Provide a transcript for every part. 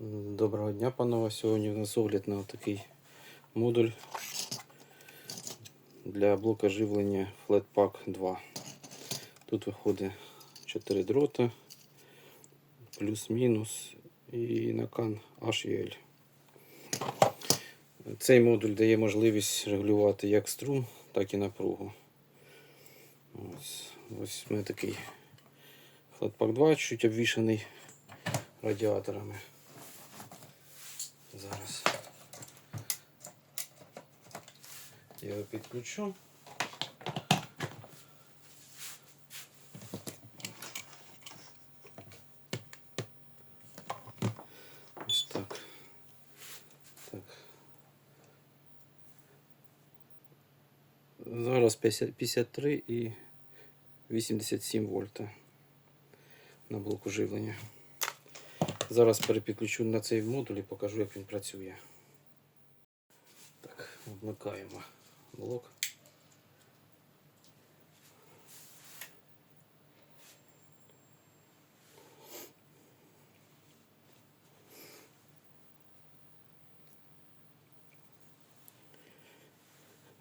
Доброго дня, панове. Сьогодні у нас огляд на такий модуль для блока живлення Flatpak 2. Тут виходить 4 дроти, плюс-мінус і накан HEL. Цей модуль дає можливість регулювати як струм, так і напругу. Ось, ось у мене такий Flatpak 2 чуть обвішаний радіаторами. Зараз я його підключу. Так. Так. Зараз 50 53 і 87 вольта на блоку живлення. Зараз перепідключу на цей модуль і покажу, як він працює. Так, вмикаємо блок.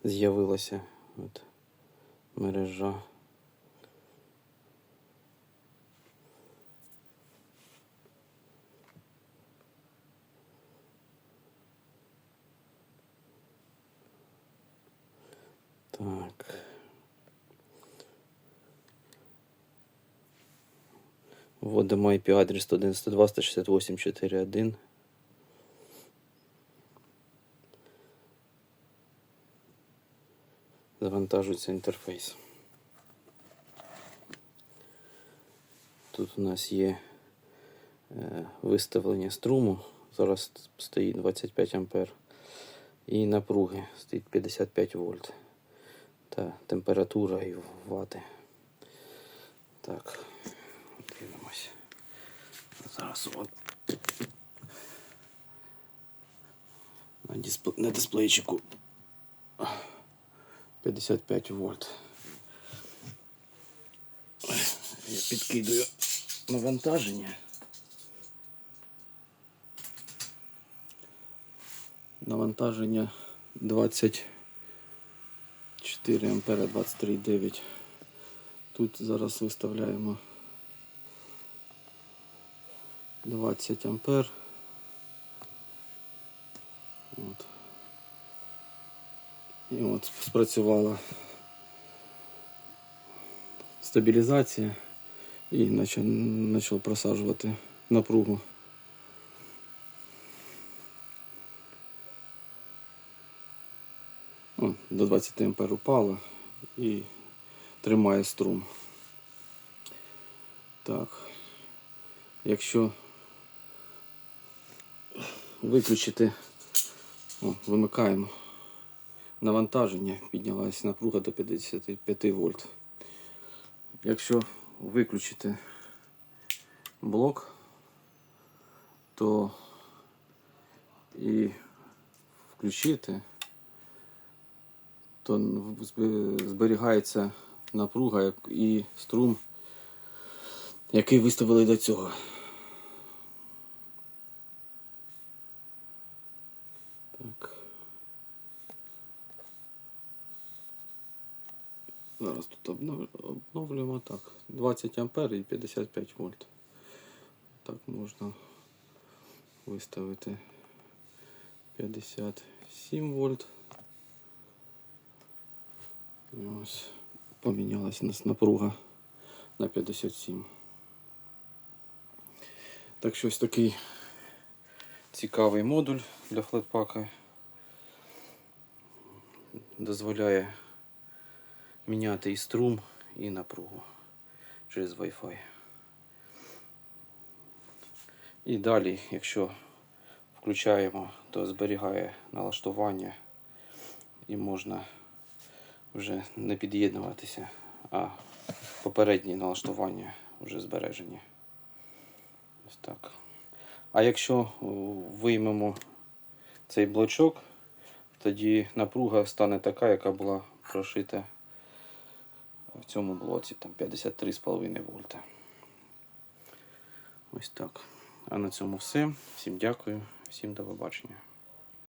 З'явилася от мережа. Так. Вводимо IP адрес 192.168.4.1. Завантажується інтерфейс. Тут у нас є е, виставлення струму. Зараз стоїть 25 ампер. І напруги стоїть 55 вольт та температура і вати. Так, дивимось. Зараз от на, диспле... на дисплейчику 55 вольт. Я підкидаю навантаження. Навантаження 20 4 ампера 23,9. Тут зараз виставляємо 20 ампер. От. І от спрацювала стабілізація і почав, просаджувати напругу. О, до 20 ампер упало і тримає струм. Так. Якщо виключити, о, вимикаємо навантаження, піднялась напруга до 55 вольт. Якщо виключити блок, то і включити то зберігається напруга і струм, який виставили до цього. Так. Зараз тут обновлюємо так. 20 ампер і 55 вольт. Так можна виставити 57 вольт. Ось помінялась нас напруга на 57. Так що ось такий цікавий модуль для флетпака. Дозволяє міняти і струм, і напругу через Wi-Fi. І далі, якщо включаємо, то зберігає налаштування і можна вже не під'єднуватися, а попередні налаштування вже збережені. Ось так. А якщо виймемо цей блочок, тоді напруга стане така, яка була прошита в цьому блоці, там 53,5 вольта. Ось так. А на цьому все. Всім дякую, всім до побачення.